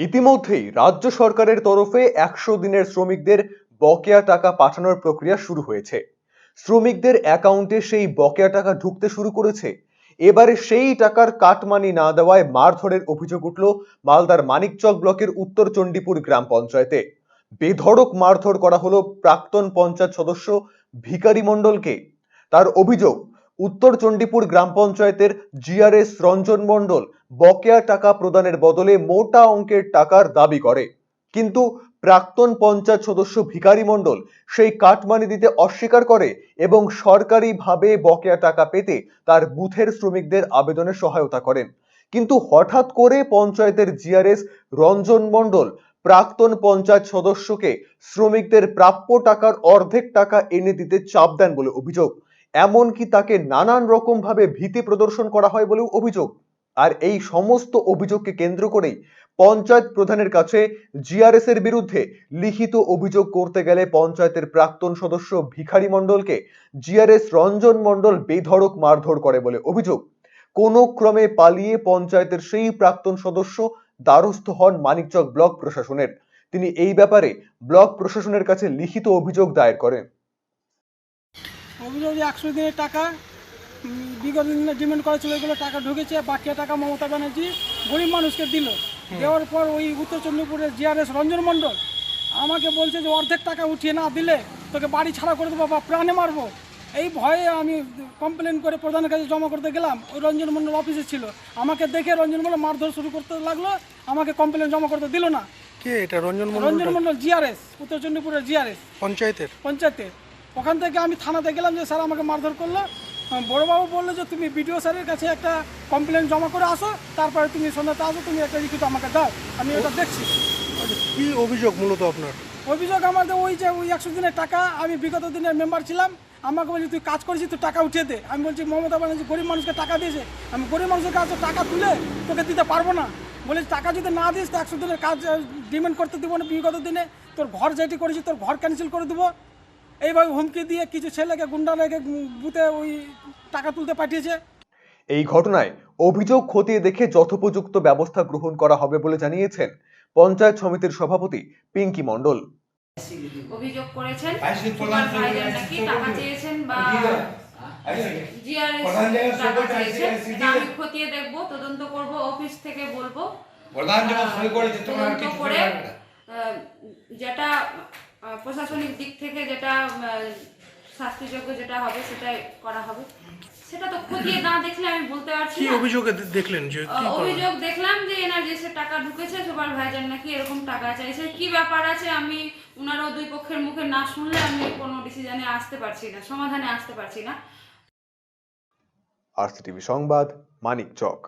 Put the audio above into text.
ইতিমধ্যেই রাজ্য সরকারের তরফে একশো দিনের শ্রমিকদের বকেয়া টাকা পাঠানোর প্রক্রিয়া শুরু হয়েছে। শ্রমিকদের অ্যাকাউন্টে সেই বকেয়া টাকা ঢুকতে শুরু করেছে। এবারে সেই টাকার কাটমানি না দেওয়ায় মারধরের অভিযোগ উঠল মালদার মানিকচক ব্লকের উত্তর চণ্ডীপুর গ্রাম পঞ্চায়েতে। বেধড়ক মারধর করা হলো প্রাক্তন পঞ্চায়েত সদস্য ভিকারি মণ্ডলকে। তার অভিযোগ উত্তর চণ্ডীপুর গ্রাম পঞ্চায়েতের জিআরএস রঞ্জন মণ্ডল বকেয়া টাকা প্রদানের বদলে মোটা অঙ্কের টাকার দাবি করে। কিন্তু প্রাক্তন পঞ্চায়েত সদস্য ভিকারি মণ্ডল সেই কাটমানি দিতে অস্বীকার করে এবং সরকারিভাবে বকেয়া টাকা পেতে তার বুথের শ্রমিকদের আবেদনে সহায়তা করেন। কিন্তু হঠাৎ করে পঞ্চায়েতের জিআরএস রঞ্জন মণ্ডল প্রাক্তন পঞ্চায়েত সদস্যকে শ্রমিকদের প্রাপ্য টাকার অর্ধেক টাকা এনে দিতে চাপ দেন বলে অভিযোগ। এমনকি তাকে নানান রকম ভাবে ভীতি প্রদর্শন করা হয় বলেও অভিযোগ। আর এই সমস্ত অভিযোগকে কেন্দ্র করেই পঞ্চায়েত প্রধানের কাছে জিআরএস এর বিরুদ্ধে লিখিত অভিযোগ করতে গেলে পঞ্চায়েতের প্রাক্তন সদস্য ভিখারি মণ্ডলকে জিআরএস রঞ্জন মণ্ডল বেধড়ক মারধর করে বলে অভিযোগ। কোনো ক্রমে পালিয়ে পঞ্চায়েতের সেই প্রাক্তন সদস্য দ্বারস্থ হন মানিকচক ব্লক প্রশাসনের। তিনি এই ব্যাপারে ব্লক প্রশাসনের কাছে লিখিত অভিযোগ দায়ের করেন। অভিযোগ একশো দিনের টাকা বিগত দিনে ডিমান্ড করা ছিল এগুলো টাকা ঢুকেছে বাকি টাকা মমতা ব্যানার্জি গরিব মানুষকে দিল। দেওয়ার পর ওই উত্তর চন্দ্রপুরের জিআরএস রঞ্জন মণ্ডল আমাকে বলছে যে অর্ধেক টাকা উঠিয়ে না দিলে তোকে বাড়ি ছাড়া করে দেবো বা প্রাণে মারবো। এই ভয়ে আমি কমপ্লেন করে প্রধানের কাছে জমা করতে গেলাম। ওই রঞ্জন মণ্ডল অফিসে ছিল। আমাকে দেখে রঞ্জন মণ্ডল মারধর শুরু করতে লাগল আমাকে কমপ্লেন জমা করতে দিল না। কে এটা? রঞ্জন রঞ্জন মন্ডল মণ্ডল জিআরএস উত্তর চন্দ্রপুরের জিআরএস পঞ্চায়েতের? পঞ্চায়েতে ওখান থেকে আমি থানাতে গেলাম যে স্যার আমাকে মারধর করল। বড়বাবু বলল যে তুমি বিডিও স্যারের কাছে একটা কমপ্লেন জমা করে আসো তারপরে তুমি সন্ধ্যাতে আসো তুমি একটা লিখিত আমাকে দাও আমি ওটা দেখছি। আচ্ছা, কি অভিযোগ মূলত আপনার? অভিযোগ আমাদের ওই যে ওই একশো দিনের টাকা আমি বিগত দিনের মেম্বার ছিলাম আমাকে বলছি তুই কাজ করেছিস তুই টাকা উঠিয়ে দে। আমি বলছি মমতা ব্যানার্জি গরিব মানুষকে টাকা দিয়েছে। আমি গরিব মানুষের কাছে টাকা তুলে তোকে দিতে পারব না। বলে টাকা যদি না দিস তো একশো দিনের কাজ ডিমান্ড করতে দেবো না বিগত দিনে। তোর ঘর যেটি করেছি তোর ঘর ক্যান্সেল করে দেবো। এইভাবে হুমকি দিয়ে কিছু ছেলেকে গুন্ডা লেগে বুথে ওই টাকা তুলতে পাঠিয়েছে। এই ঘটনায় অভিযোগ খতিয়ে দেখে যথোপযুক্ত ব্যবস্থা গ্রহণ করা হবে বলে জানিয়েছেন পঞ্চায়েত সমিতির সভাপতি পিঙ্কি মণ্ডল। অভিযোগ করেছেন নাকি টাকা চেয়েছেন বা আমি খতিয়ে দেখব তদন্ত করব অফিস থেকে বলব। প্রধান যেটা প্রশাসনিক দিক থেকে যেটা শাস্তিযোগ্য যেটা হবে সেটাই করা হবে। সেটা তো খতিয়ে না দেখলে আমি বলতে পারছি কি অভিযোগে দেখলেন যে অভিযোগ দেখলাম যে এনার যে সে টাকা ঢুকেছে সুপারভাইজার নাকি এরকম টাকা চাইছে। কি ব্যাপার আছে? আমি উনারও দুই পক্ষের মুখে না শুনলে আমি কোনো ডিসিশনে আসতে পারছি না সমাধানে আসতে পারছি না। আরসিটিভি সংবাদ মানিকচক